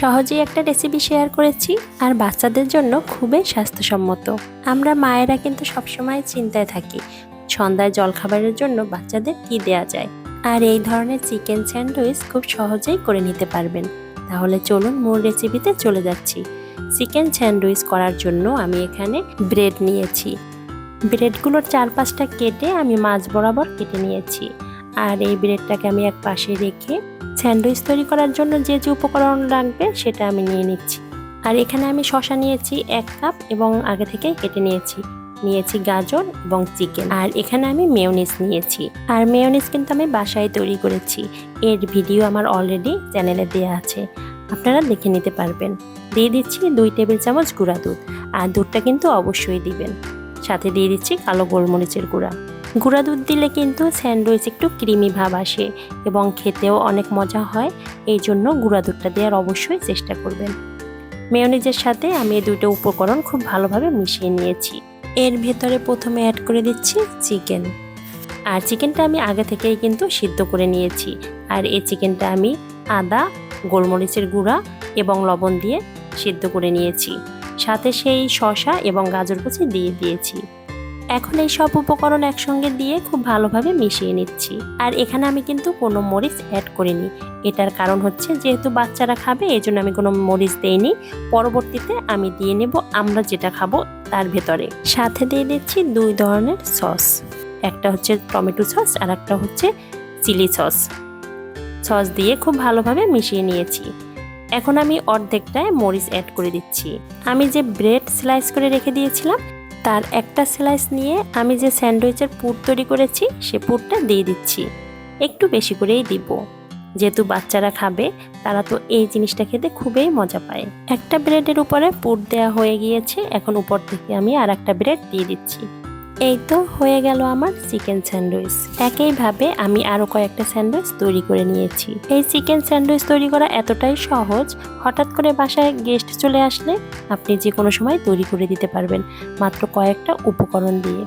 সহজেই একটা recipe share করেছি আর বাচ্চাদের জন্য খুবই স্বাস্থ্যসম্মত। আমরা মায়েরা কিন্তু সবসময় চিন্তায় থাকি, সন্ধ্যায় জলখাবারের জন্য বাচ্চাদের কি দেয়া যায়? আর এই ধরনের চিকেন স্যান্ডউইচ খুব সহজেই করে নিতে পারবেন। তাহলে চলুন মূল রেসিপিতে চলে যাচ্ছি। চিকেন স্যান্ডউইচ করার জন্য আমি এখানে ব্রেড নিয়েছি। ব্রেডগুলোর চারপাশটা কেটে আমি মাছ বরাবর কেটে নিয়েছি। আর এই ব্রেডটাকে আমি এক পাশে রেখে স্যান্ডউইচ তৈরি করার জন্য যে যে উপকরণ লাগবে সেটা আমি নিয়ে নিচ্ছি। আর এখানে আমি শশা নিয়েছি এক কাপ এবং আগে থেকে কেটে নিয়েছি। নিয়েছি গাজর এবং চিকেন। আর এখানে আমি মেয়োনিজ নিয়েছি। আর মেয়োনিজ কিন্তু আমি বাসায় তৈরি করেছি। এর ভিডিও আমার অলরেডি চ্যানেলে দেওয়া আছে। আপনারা দেখে নিতে পারবেন। দিয়ে দিচ্ছি দুই টেবিল চামচ গুঁড়া দুধ। আর দুধটা কিন্তু অবশ্যই দিবেন। সাথে দিয়ে দিচ্ছি কালো গোলমরিচের গুঁড়া। গুঁড়া দুধ দিলে কিন্তু স্যান্ডউইচ একটু ক্রিমি ভাব আসে এবং খেতেও অনেক মজা হয়। এই জন্য গুঁড়া দুধটা দেওয়ার অবশ্যই চেষ্টা করবেন। মেয়নিজের সাথে আমি এই দুটো উপকরণ খুব ভালোভাবে মিশিয়ে নিয়েছি। এর ভেতরে প্রথমে অ্যাড করে দিচ্ছি চিকেন। আর চিকেনটা আমি আগে থেকেই কিন্তু সিদ্ধ করে নিয়েছি। আর এই চিকেনটা আমি আদা, গোলমরিচের গুঁড়া এবং লবণ দিয়ে সিদ্ধ করে নিয়েছি। সাথে সেই শশা এবং গাজর কুচি দিয়ে দিয়েছি। এখন এই সব উপকরণ একসঙ্গে দিয়ে খুব ভালোভাবে মিশিয়ে নিচ্ছি। আর এখানে আমি কিন্তু কোনো মরিচ অ্যাড করিনি। এটার কারণ হচ্ছে যেহেতু বাচ্চারা খাবে এই জন্য আমি কোনো মরিচ দেইনি। পরবর্তীতে আমি দিয়ে নেব, আমরা যেটা খাব তার ভেতরে। সাথে দিয়ে দিচ্ছি দুই ধরনের সস। একটা হচ্ছে টমেটো সস, আর একটা হচ্ছে চিলি সস। সস দিয়ে খুব ভালোভাবে মিশিয়ে নিয়েছি। এখন আমি অর্ধেকটায় মরিচ অ্যাড করে দিচ্ছি। আমি যে ব্রেড স্লাইস করে রেখে দিয়েছিলাম তার একটা স্লাইস নিয়ে আমি যে স্যান্ডউইচের পুর তৈরি করেছি, সে পুরটা দিয়ে দিচ্ছি। একটু বেশি করেই দিব। যেহেতু বাচ্চারা খাবে, তারা তো এই জিনিসটা খেতে খুবই মজা পায়। একটা ব্রেডের উপরে পুর দেওয়া হয়ে গিয়েছে, এখন উপর থেকে আমি আর একটা ব্রেড দিয়ে দিচ্ছি। এই তো হয়ে গেল আমার চিকেন স্যান্ডউইচ। একইভাবে আমি আরও কয়েকটা স্যান্ডউইচ তৈরি করে নিয়েছি। এই চিকেন স্যান্ডউইচ তৈরি করা এতটাই সহজ, হঠাৎ করে বাসায় গেস্ট চলে আসলে আপনি যে কোনো সময় তৈরি করে দিতে পারবেন, মাত্র কয়েকটা উপকরণ দিয়ে।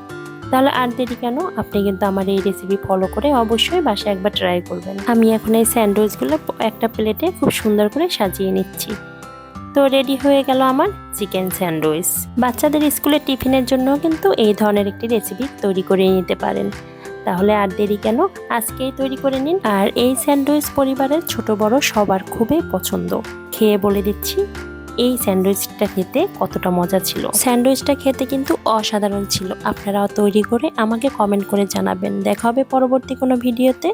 তাহলে আর দেরি কেন? আপনি কিন্তু আমার এই রেসিপি ফলো করে অবশ্যই বাসায় একবার ট্রাই করবেন। আমি এখন এই স্যান্ডউইচগুলো একটা প্লেটে খুব সুন্দর করে সাজিয়ে নিচ্ছি। তো রেডি হয়ে গেল আমার চিকেন স্যান্ডউইচ। বাচ্চাদের স্কুলের টিফিনের জন্য কিন্তু এই ধরনের একটি রেসিপি তৈরি করে নিতে পারেন। তাহলে আর দেরি কেন? আজকেই তৈরি করে নিন। আর এই স্যান্ডউইচ পরিবারের ছোট বড় সবার খুবই পছন্দ। খেয়ে বলে দিচ্ছি, এই স্যান্ডউইচটা খেতে কতটা মজা ছিল। স্যান্ডউইচটা খেতে কিন্তু অসাধারণ ছিল। আপনারাও তৈরি করে আমাকে কমেন্ট করে জানাবেন। দেখা হবে পরবর্তী কোনো ভিডিওতে।